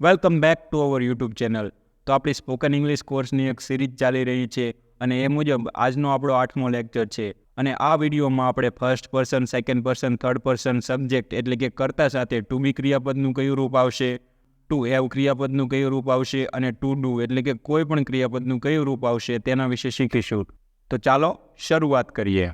Welcome back to our YouTube channel તો આપણી spoken English કોર્સની એક સિરીઝ ચાલી રહી છે અને એ મુજબ આજનો આપણો આઠમો લેક્ચર છે. અને આ વિડીયોમાં આપણે first person second person third person subject એટલે કે કર્તા સાથે ટુ બી ક્રિયાપદનું કયું રૂપ આવશે ટુ હેવ ક્રિયાપદનું કયું રૂપ આવશે અને ટુ ડુ એટલે કે કોઈ પણ ક્રિયાપદનું કયું રૂપ આવશે તેના વિશે શીખીશું. તો ચાલો શરૂઆત કરીએ.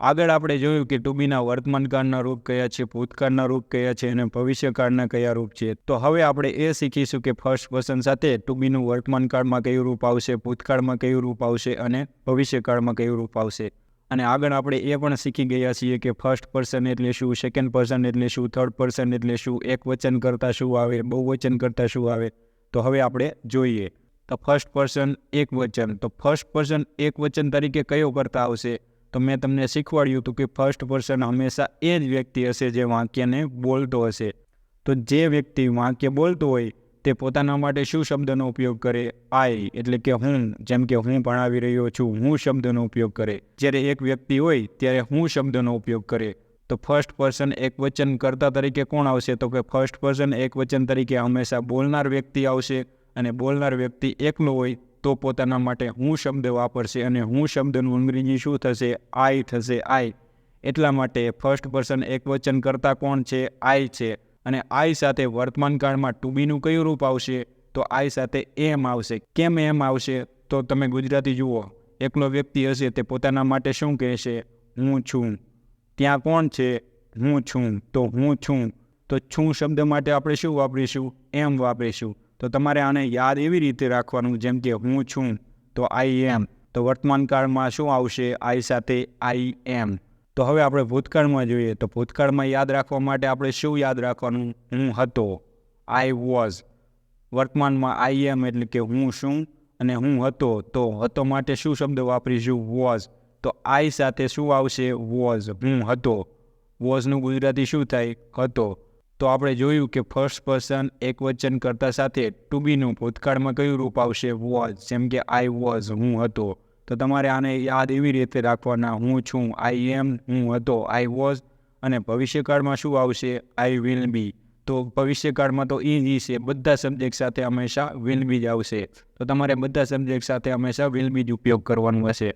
આગળ આપણે જોયું કે ટુ વર્તમાનકાળના રૂપ કયા છે, ભૂતકાળના રૂપ કયા છે અને ભવિષ્યકાળના કયા રૂપ છે. તો હવે આપણે એ શીખીશું કે ફર્સ્ટ પર્સન સાથે ટુ બીનું વર્તમાનકાળમાં કયું રૂપ આવશે, ભૂતકાળમાં કયું રૂપ આવશે અને ભવિષ્યકાળમાં કયું રૂપ આવશે. અને આગળ આપણે એ પણ શીખી ગયા છીએ કે ફર્સ્ટ પર્સન એટલે શું, સેકન્ડ પર્સન એટલે શું, થર્ડ પર્સન એટલે શું, એક વચન કરતાં શું આવે બહુ વચન કરતાં શું આવે. તો હવે આપણે જોઈએ. તો ફર્સ્ટ પર્સન એક વચન. તો ફર્સ્ટ પર્સન એક વચન તરીકે કયો કરતા આવશે? તો મેં તમને શીખવાડ્યું હતું કે ફર્સ્ટ પર્સન હંમેશા એ જ વ્યક્તિ હશે જે વાક્યને બોલતો હશે. તો જે વ્યક્તિ વાક્ય બોલતો હોય તે પોતાના માટે શું શબ્દનો ઉપયોગ કરે? આઈ એટલે કે હું, જેમ કે હું ભણાવી રહ્યો છું, હું શબ્દનો ઉપયોગ કરે. જ્યારે એક વ્યક્તિ હોય ત્યારે હું શબ્દનો ઉપયોગ કરે. તો ફર્સ્ટ પર્સન એક વચન કરતા તરીકે કોણ આવશે? તો કે ફર્સ્ટ પર્સન એક વચન તરીકે હંમેશા બોલનાર વ્યક્તિ આવશે અને બોલનાર વ્યક્તિ એકલો હોય તો પોતાના માટે હું શબ્દ વાપરશે અને હું શબ્દનું અંગ્રેજી શું થશે? આઈ થશે, આઈ. એટલા માટે ફર્સ્ટ પર્સન એક વચન કરતાં કોણ છે? આઈ છે. અને આઈ સાથે વર્તમાન કાળમાં ટુ બીનું કયું રૂપ આવશે? તો આઈ સાથે એમ આવશે. કેમ એમ આવશે? તો તમે ગુજરાતી જુઓ. એકલો વ્યક્તિ હશે તે પોતાના માટે શું કહેશે? હું છું. ત્યાં કોણ છે? હું છું. તો હું છું. તો છું શબ્દ માટે આપણે શું વાપરીશું? એમ વાપરીશું. તો તમારે આને યાદ એવી રીતે રાખવાનું જેમ કે હું છું તો આઈ એમ તો વર્તમાનકાળમાં શું આવશે? આઈ સાથે આઈ એમ તો હવે આપણે ભૂતકાળમાં જોઈએ. તો ભૂતકાળમાં યાદ રાખવા માટે આપણે શું યાદ રાખવાનું? હું હતો. આઈ વોઝ વર્તમાનમાં આઈ એમ એટલે કે હું શું અને હું હતો. તો હતો માટે શું શબ્દ વાપરીશું? વોઝ તો આઈ સાથે શું આવશે? વોઝ હું હતો. વોઝનું ગુજરાતી શું થાય? હતો. તો આપણે જોયું કે ફર્સ્ટ પર્સન એક વચન કરતા સાથે ટુ બીનું ભૂતકાળમાં કયું રૂપ આવશે? વોઝ જેમ કે આઈ વોઝ હું હતો. તો તમારે આને યાદ એવી રીતે રાખવાના, હું છું આઈ એમ હું હતો આઈ વોઝ અને ભવિષ્યકાળમાં શું આવશે? આઈ વિલ બી તો ભવિષ્યકાળમાં તો એ જ છે. બધા સબ્જેક્ટ સાથે હંમેશા વિલ બી જ આવશે. તો તમારે બધા સબ્જેક્ટ સાથે હંમેશા વિલ બી જ ઉપયોગ કરવાનું હશે.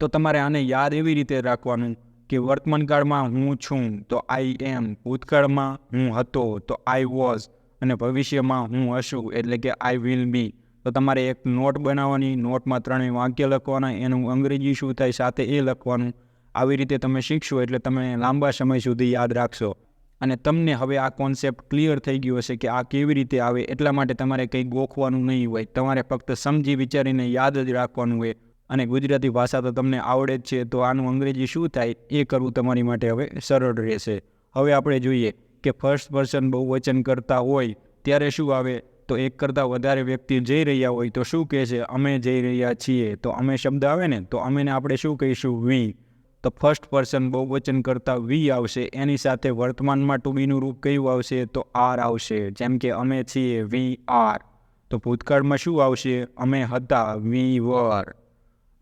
તો તમારે આને યાદ એવી રીતે રાખવાનું કે વર્તમાન કાળમાં હું છું, તો આઈ એમ ભૂતકાળમાં હું હતો, તો આઈ વોઝ અને ભવિષ્યમાં હું હશું, એટલે કે આઈ વિલ બી તો તમારે એક નોટ બનાવવાની, નોટમાં ત્રણેય વાક્ય લખવાના, એનું અંગ્રેજી શું થાય સાથે એ લખવાનું. આવી રીતે તમે શીખશો, એટલે તમે લાંબા સમય સુધી યાદ રાખશો. અને તમને હવે આ કોન્સેપ્ટ ક્લિયર થઈ ગયો હશે કે આ કેવી રીતે આવે, એટલા માટે તમારે કંઈ ગોખવાનું નહીં હોય. તમારે ફક્ત સમજી વિચારીને યાદ જ રાખવાનું હોય. અને ગુજરાતી ભાષા તો તમને આવડે જ છે, તો આનું અંગ્રેજી શું થાય એ કરવું તમારી માટે હવે સરળ રહેશે. હવે આપણે જોઈએ કે ફર્સ્ટ પર્સન બહુવચન કરતા હોય ત્યારે શું આવે? તો એક કરતાં વધારે વ્યક્તિ જઈ રહ્યા હોય તો શું કહે છે? અમે જઈ રહ્યા છીએ. તો અમે શબ્દ આવે ને, તો અમેને આપણે શું કહીશું? વી. તો ફર્સ્ટ પર્સન બહુવચન કરતાં વી આવશે. એની સાથે વર્તમાનમાં ટુ બીનું રૂપ કયું આવશે? તો આર આવશે. જેમ કે અમે છીએ, વી આર. તો ભૂતકાળમાં શું આવશે? અમે હતા, વી વર.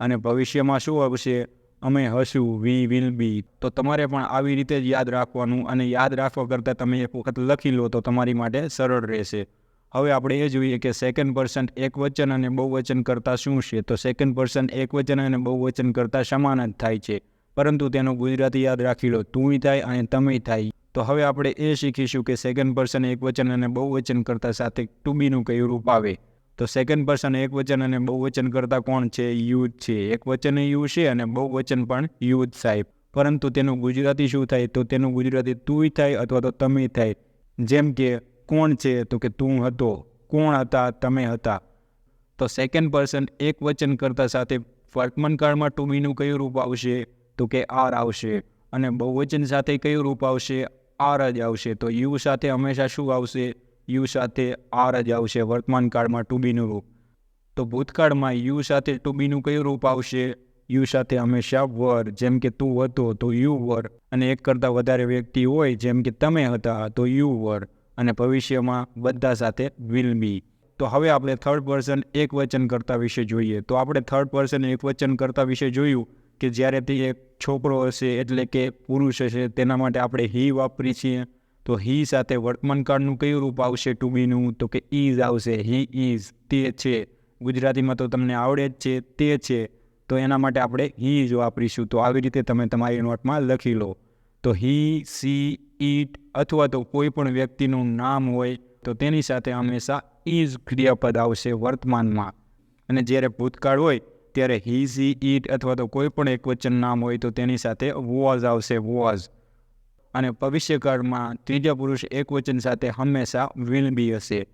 અને ભવિષ્યમાં શું આવશે? અમે હશું વી વિલ બી તો તમારે પણ આવી રીતે જ યાદ રાખવાનું અને યાદ રાખવા કરતાં તમે એક વખત લખી લો તો તમારી માટે સરળ રહેશે. હવે આપણે એ જોઈએ કે સેકન્ડ પર્સન એક વચન અને બહુવચન કરતાં શું છે? તો સેકન્ડ પર્સન એક વચન અને બહુવચન કરતાં સમાન જ થાય છે. પરંતુ તેનું ગુજરાતી યાદ રાખી લો તુંય થાય અને તમે થાય. તો હવે આપણે એ શીખીશું કે સેકન્ડ પર્સન એક વચન અને બહુવચન કરતાં સાથે ટુ કયું રૂપ આવે? તો સેકન્ડ પર્સન એક વચન અને બહુવચન કરતાં કોણ છે? યુથ છે. એક વચન યુ છે અને બહુવચન પણ યુથ સાહેબ. પરંતુ તેનું ગુજરાતી શું થાય? તો તેનું ગુજરાતી તું થાય અથવા તો તમે થાય. જેમ કે, કોણ છે? તો કે તું હતો. કોણ હતા? તમે હતા. તો સેકન્ડ પર્સન એક વચન કરતાં સાથે વર્તમાન કાળમાં ટુ બીનું કયું રૂપ આવશે? તો કે આર આવશે. અને બહુવચન સાથે કયું રૂપ આવશે? આર જ આવશે. તો યુ સાથે હંમેશા શું આવશે? યુ સાથે આર જ આવશે, વર્તમાન કાળમાં ટુ બીનું રૂપ. તો ભૂતકાળમાં યુ સાથે ટુ કયું રૂપ આવશે? યુ સાથે હંમેશા વર, જેમ કે તું હતો તો યુ વર, અને એક કરતાં વધારે વ્યક્તિ હોય જેમ કે તમે હતા તો યુ વર, અને ભવિષ્યમાં બધા સાથે વિલ બી તો હવે આપણે થર્ડ પર્સન એક વચન કરતા વિશે જોઈએ. તો આપણે થર્ડ પર્સન એક વચન કરતા વિશે જોયું કે જ્યારે તે એક છોકરો હશે એટલે કે પુરુષ હશે, તેના માટે આપણે હી વાપરી છીએ. તો હી સાથે વર્તમાન કાળનું કયું રૂપ આવશે ટુ બીનું તો કે ઇઝ આવશે. હી ઇઝ તે છે. ગુજરાતીમાં તો તમને આવડે જ છે, તે છે. તો એના માટે આપણે હી જ વાપરીશું. તો આવી રીતે તમે તમારી નોટમાં લખી લો. તો હી, સી, ઈટ અથવા તો કોઈ પણ વ્યક્તિનું નામ હોય, તો તેની સાથે હંમેશા ઇઝ ક્રિયાપદ આવશે વર્તમાનમાં. અને જ્યારે ભૂતકાળ હોય, ત્યારે હી, સી, ઈટ અથવા તો કોઈ પણ એક વચન નામ હોય, તો તેની સાથે વોઝ આવશે, વોઝ. અને ભવિષ્યકાળમાં ત્રીજા પુરુષ એક વચન સાથે હંમેશા વિલ બી હશે.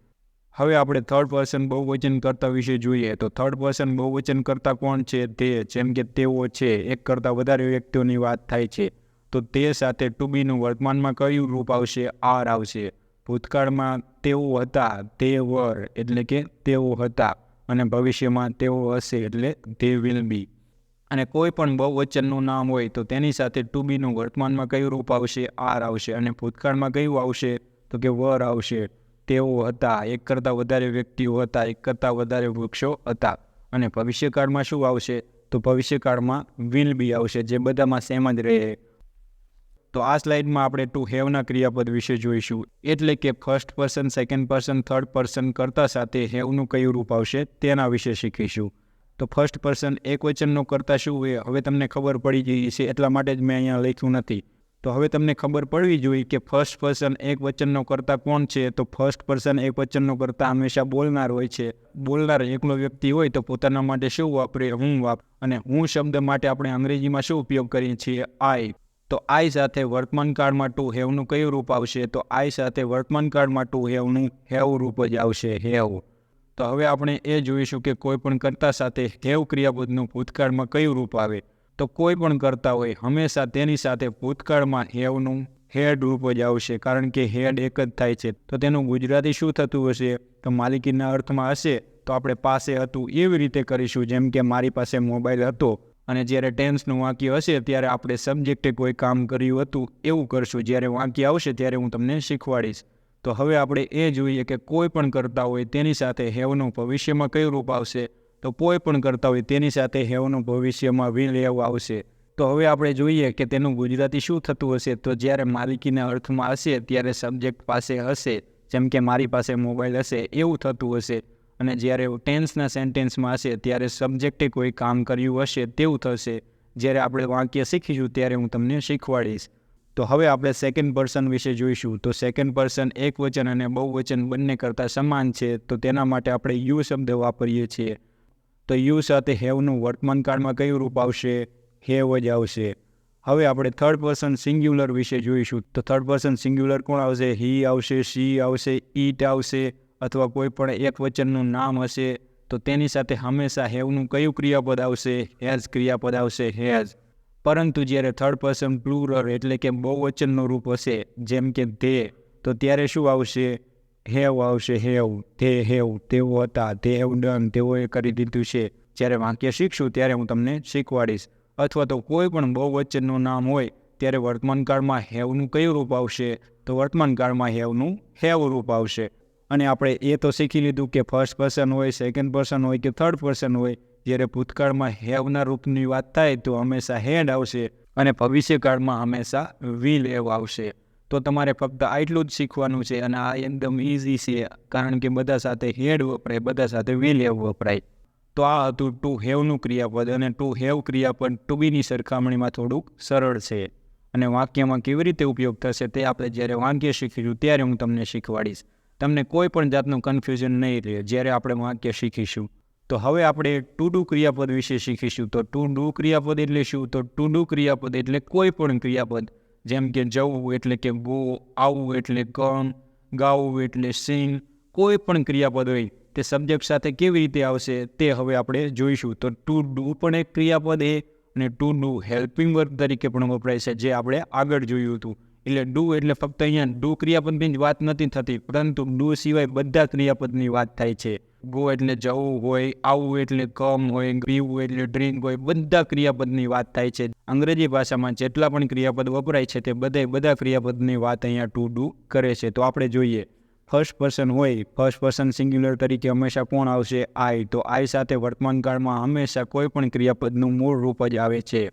હવે આપણે થર્ડ પર્સન બહુવચન કરતા વિશે જોઈએ તો થર્ડ પર્સન બહુવચન કરતા કોણ છે? તે, જેમ કે તેઓ છે, એક કરતાં વધારે વ્યક્તિઓની વાત થાય છે. તો તે સાથે ટુ વર્તમાનમાં કયું રૂપ આવશે? આર આવશે. ભૂતકાળમાં તેઓ હતા તે વર એટલે કે તેઓ હતા. અને ભવિષ્યમાં તેઓ હશે, એટલે તે વિલ બી અને કોઈ પણ બહુવચનનું નામ હોય તો તેની સાથે ટુ બીનું વર્તમાનમાં કયું રૂપ આવશે? આર આવશે. અને ભૂતકાળમાં કયું આવશે? તો કે વર આવશે. તેઓ હતા. એક કરતાં વધારે વ્યક્તિઓ હતા. એક કરતાં વધારે વૃક્ષો હતા. અને ભવિષ્યકાળમાં શું આવશે? તો ભવિષ્યકાળમાં વિલ બી આવશે. જે બધામાં સેમ જ રહે. તો આ સ્લાઇડમાં આપણે ટુ હેવના ક્રિયાપદ વિશે જોઈશું. એટલે કે first person second person third person કરતા સાથે હેવનું કયું રૂપ આવશે? તેના વિશે શીખીશું. તો ફર્સ્ટ પર્સન એક વચનનો કરતા શું હોય હવે તમને ખબર પડી ગઈ છે એટલા માટે જ મેં અહીંયા લખ્યું નથી. તો હવે તમને ખબર પડવી જોઈએ કે ફર્સ્ટ પર્સન એક વચનનો કરતા કોણ છે? તો ફર્સ્ટ પર્સન એક વચનનો કરતા હંમેશા બોલનાર હોય છે. બોલનાર એકલો વ્યક્તિ હોય તો પોતાના માટે શું વાપરે? હું વાપ, અને હું શબ્દ માટે આપણે અંગ્રેજીમાં શું ઉપયોગ કરીએ છીએ? આઈ તો આઈ સાથે વર્તમાન કાળમાં ટુ હેવનું કયું રૂપ આવશે? તો આઈ સાથે વર્તમાન કાળમાં ટુ હેવનું હેવ રૂપ જ આવશે, હેવ. તો હવે આપણે એ જોઈશું કે કોઈ પણ કરતા સાથે હેવ ક્રિયાપદનું ભૂતકાળમાં કયું રૂપ આવે? તો કોઈ પણ કરતા હોય, હંમેશા તેની સાથે ભૂતકાળમાં હેવનું હેડ રૂપ જ આવશે, કારણ કે હેડ એક જ થાય છે. તો તેનું ગુજરાતી શું થતું હશે? તો માલિકીના અર્થમાં હશે, તો આપણે પાસે હતું એવી રીતે કરીશું, જેમ કે મારી પાસે મોબાઈલ હતો અને જ્યારે ટેન્સનું વાક્ય હશે ત્યારે આપણે સબ્જેક્ટે કોઈ કામ કર્યું હતું એવું કરશું. જ્યારે વાક્ય આવશે ત્યારે હું તમને શીખવાડીશ. તો હવે આપણે એ જોઈએ કે કોઈ પણ કરતા હોય તેની સાથે હેવનું ભવિષ્યમાં કયું રૂપ આવશે? તો કોઈ પણ કરતા હોય તેની સાથે હેવનું ભવિષ્યમાં વિલ હેવ આવશે. તો હવે આપણે જોઈએ કે તેનું ગુજરાતી શું થતું હશે? તો જ્યારે માલિકીના અર્થમાં હશે, ત્યારે સબ્જેક્ટ પાસે હશે, જેમ કે મારી પાસે મોબાઈલ હશે, એવું થતું હશે. અને જ્યારે ટેન્સના સેન્ટેન્સમાં હશે, ત્યારે સબ્જેક્ટે કોઈ કામ કર્યું હશે, તેવું થશે. જ્યારે આપણે વાક્ય શીખીશું, ત્યારે હું તમને શીખવાડીશ. તો હવે આપણે સેકન્ડ પર્સન વિશે જોઈશું. તો સેકન્ડ પર્સન એક વચન અને બહુવચન બંને કરતાં સમાન છે. તો તેના માટે આપણે યુ શબ્દ વાપરીએ છીએ. તો યુ સાથે હેવનું વર્તમાન કાળમાં કયું રૂપ આવશે? હેવ જ આવશે. હવે આપણે થર્ડ પર્સન સિંગ્યુલર વિશે જોઈશું. તો થર્ડ પર્સન સિંગ્યુલર કોણ આવશે? હી આવશે સી આવશે, ઈટ આવશે અથવા કોઈ પણ એક વચનનું નામ હશે. તો તેની સાથે હંમેશા હેવનું કયું ક્રિયાપદ આવશે? હેઝ ક્રિયાપદ આવશે હેઝ પરંતુ જ્યારે થર્ડ પર્સન પ્લુરર એટલે કે બહુવચનનું રૂપ હશે, જેમ કે ધે, તો ત્યારે શું આવશે? હેવ આવશે, હેવ તે હેવ, તેઓ હતા તે હેવ ડન તેઓએ કરી દીધું છે. જ્યારે વાક્ય શીખશું, ત્યારે હું તમને શીખવાડીશ. અથવા તો કોઈ પણ બહુવચનનું નામ હોય, ત્યારે વર્તમાન કાળમાં હેવનું કયું રૂપ આવશે? તો વર્તમાન કાળમાં હેવનું હેવ રૂપ આવશે. અને આપણે એ તો શીખી લીધું કે ફર્સ્ટ પર્સન હોય સેકન્ડ પર્સન હોય કે થર્ડ પર્સન હોય જ્યારે ભૂતકાળમાં હેવના રૂપની વાત થાય તો હંમેશા હેડ આવશે અને ભવિષ્યકાળમાં હંમેશા વિલ એવ આવશે. તો તમારે ફક્ત આટલું જ શીખવાનું છે અને આ એકદમ ઇઝી છે, કારણ કે બધા સાથે હેડ વપરાય, બધા સાથે વિલ એવ વપરાય. તો આ હતું ટુ હેવનું ક્રિયાપદ અને ટુ હેવ ક્રિયાપદ ટુ બીની સરખામણીમાં થોડુંક સરળ છે. અને વાક્યમાં કેવી રીતે ઉપયોગ થશે તે આપણે જ્યારે વાક્ય શીખીશું ત્યારે હું તમને શીખવાડીશ. તમને કોઈ પણ જાતનું કન્ફ્યુઝન નહીં રહે, જ્યારે આપણે વાક્ય શીખીશું. તો હવે આપણે ટુ ડુ ક્રિયાપદ વિશે શીખીશું. તો ટુ ડુ ક્રિયાપદ એટલે શું? તો ટુ ડુ ક્રિયાપદ એટલે કોઈ પણ ક્રિયાપદ. જેમ કે જવું એટલે કે ગો, આવવું એટલે કમ ગાવું એટલે સિંગ કોઈ પણ ક્રિયાપદ હોય, તે સબ્જેક્ટ સાથે કેવી રીતે આવશે તે હવે આપણે જોઈશું. તો ટુ ડુ પણ એક ક્રિયાપદ એ અને ટુ ડુ હેલ્પિંગ વર્ક તરીકે પણ વપરાય છે, જે આપણે આગળ જોયું હતું. એટલે ડુ એટલે ફક્ત અહીંયા ડુ ક્રિયાપદની જ વાત નથી થતી, પરંતુ ડુ સિવાય બધા ક્રિયાપદની વાત થાય છે. ગો એટલે જવું હોય, આવવું એટલે કમ હોય, પીવું એટલે ડ્રિંક હોય, બધા ક્રિયાપદની વાત થાય છે. અંગ્રેજી ભાષામાં જેટલા પણ ક્રિયાપદ વપરાય છે તે બધે બધા ક્રિયાપદની વાત અહીંયા ટુ ડુ કરે છે. તો આપણે જોઈએ. ફર્સ્ટ પર્સન હોય ફર્સ્ટ પર્સન સિંગ્યુલર તરીકે હંમેશા કોણ આવશે? આઈ તો આઈ સાથે વર્તમાન કાળમાં હંમેશા કોઈ પણ ક્રિયાપદનું મૂળ રૂપ જ આવે છે.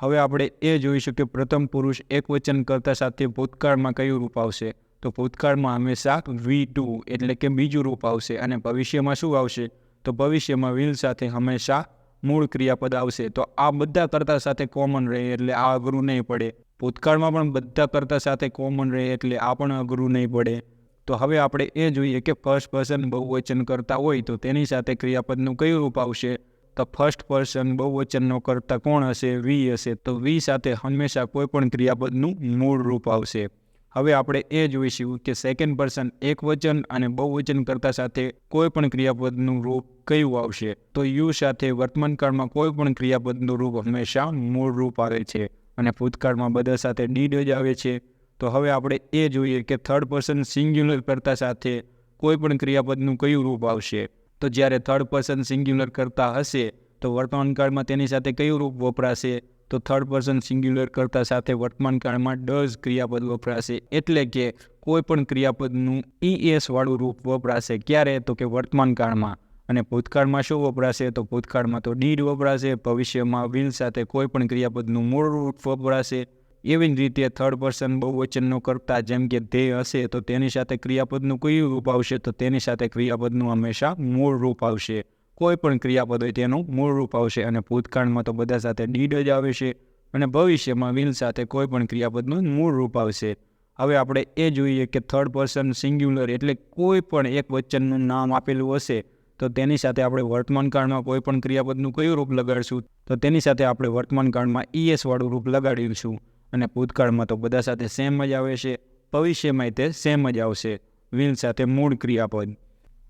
હવે આપણે એ જોઈશું કે પ્રથમ પુરુષ એક વચન કરતા સાથે ભૂતકાળમાં કયું રૂપ આવશે? તો ભૂતકાળમાં હંમેશા વી ટુ એટલે કે બીજું રૂપ આવશે. અને ભવિષ્યમાં શું આવશે? તો ભવિષ્યમાં વિલ સાથે હંમેશા મૂળ ક્રિયાપદ આવશે. તો આ બધા કરતા સાથે કોમન રહે એટલે આ અઘરું નહીં પડે. ભૂતકાળમાં પણ બધા કરતા સાથે કોમન રહે એટલે આ પણ અઘરું નહીં પડે. તો હવે આપણે એ જોઈએ કે ફર્સ્ટ પર્સન બહુવચન કરતા હોય તો તેની સાથે ક્રિયાપદનું કયું રૂપ આવશે? તો ફર્સ્ટ પર્સન બહુવચનનો કરતા કોણ હશે? વી હશે. તો વી સાથે હંમેશા કોઈ પણ ક્રિયાપદનું મૂળ રૂપ આવશે. હવે આપણે એ જોઈશું કે સેકન્ડ પર્સન એક વચન અને બહુવચન કરતા સાથે કોઈ પણ ક્રિયાપદનું રૂપ કયું આવશે? તો યુ સાથે વર્તમાન કાળમાં કોઈ પણ ક્રિયાપદનું રૂપ હંમેશા મૂળ રૂપ આવે છે અને ભૂતકાળમાં બધા સાથે ડીડ જ આવે છે. તો હવે આપણે એ જોઈએ કે થર્ડ પર્સન સિંગ્યુલર કરતા સાથે કોઈ પણ ક્રિયાપદનું કયું રૂપ આવશે? તો જ્યારે થર્ડ પર્સન સિંગ્યુલર કરતા હશે, તો વર્તમાન કાળમાં તેની સાથે કયું રૂપ વપરાશે? તો થર્ડ પર્સન સિંગ્યુલર કરતા સાથે વર્તમાન કાળમાં ડઝ ક્રિયાપદ વપરાશે. એટલે કે કોઈ પણ ક્રિયાપદનું ઈએસ વાળું રૂપ વપરાશે. ક્યારે? તો કે વર્તમાન કાળમાં. અને ભૂતકાળમાં શું વપરાશે? તો ભૂતકાળમાં તો ડીડ વપરાશે. ભવિષ્યમાં વિલ સાથે કોઈ પણ ક્રિયાપદનું મૂળ રૂપ વપરાશે. એવી જ રીતે થર્ડ પર્સન બહુવચનનો કરતા જેમ કે ધ્યેય હશે, તો તેની સાથે ક્રિયાપદનું કયું રૂપ આવશે? તો તેની સાથે ક્રિયાપદનું હંમેશા મૂળ રૂપ આવશે. કોઈ પણ ક્રિયાપદ હોય તેનું મૂળ રૂપ આવશે અને ભૂતકાળમાં તો બધા સાથે ડીડ જ આવે છે અને ભવિષ્યમાં વિલ સાથે કોઈ પણ ક્રિયાપદનું મૂળ રૂપ આવશે. હવે આપણે એ જોઈએ કે થર્ડ પર્સન સિંગ્યુલર એટલે કોઈ પણ એક વચનનું નામ આપેલું હશે, તો તેની સાથે આપણે વર્તમાન કાળમાં કોઈ પણ ક્રિયાપદનું કયું રૂપ લગાડશું? તો તેની સાથે આપણે વર્તમાન ઈએસવાળું ઈએસ વાળું રૂપ લગાડીશું અને ભૂતકાળમાં તો બધા સાથે સેમ જ આવે છે, ભવિષ્યમાં તે સેમ જ આવશે, વિલ સાથે મૂળ ક્રિયાપદ.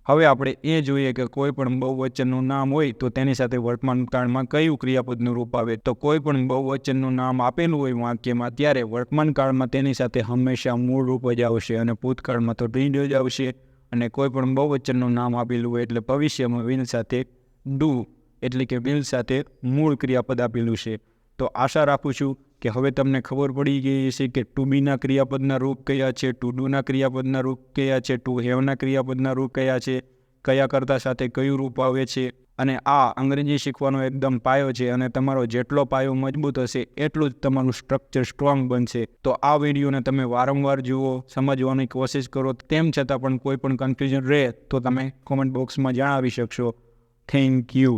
હવે આપણે એ જોઈએ કે કોઈ પણ બહુવચનનું નામ હોય તો તેની સાથે વર્તમાન કાળમાં કયું ક્રિયાપદનું રૂપ આવે? તો કોઈ પણ બહુવચનનું નામ આપેલું હોય વાક્યમાં, ત્યારે વર્તમાન કાળમાં તેની સાથે હંમેશા મૂળ રૂપ જ આવશે અને ભૂતકાળમાં તો ડીડ જ આવશે. અને કોઈ પણ બહુવચનનું નામ આપેલું હોય એટલે ભવિષ્યમાં વિલ સાથે ડુ, એટલે કે વિલ સાથે મૂળ ક્રિયાપદ આપેલું છે. તો આશા રાખું છું કે હવે તમને ખબર પડી ગઈ છે કે ટુ બીના ક્રિયાપદના રૂપ કયા છે ટુ ડુના ક્રિયાપદના રૂપ કયા છે ટુ હેવના ક્રિયાપદના રૂપ કયા છે, કયા કરતા સાથે કયું રૂપ આવે છે અને આ અંગ્રેજી શીખવાનો એકદમ પાયો છે અને તમારો જેટલો પાયો મજબૂત હશે એટલું જ તમારું સ્ટ્રક્ચર સ્ટ્રોંગ બનશે. તો આ વિડીયોને તમે વારંવાર જુઓ, સમજવાની કોશિશ કરો. તેમ છતાં પણ કોઈ પણ કન્ફ્યુઝન રહે તો તમે કોમેન્ટ બોક્સમાં જણાવી શકશો. Thank you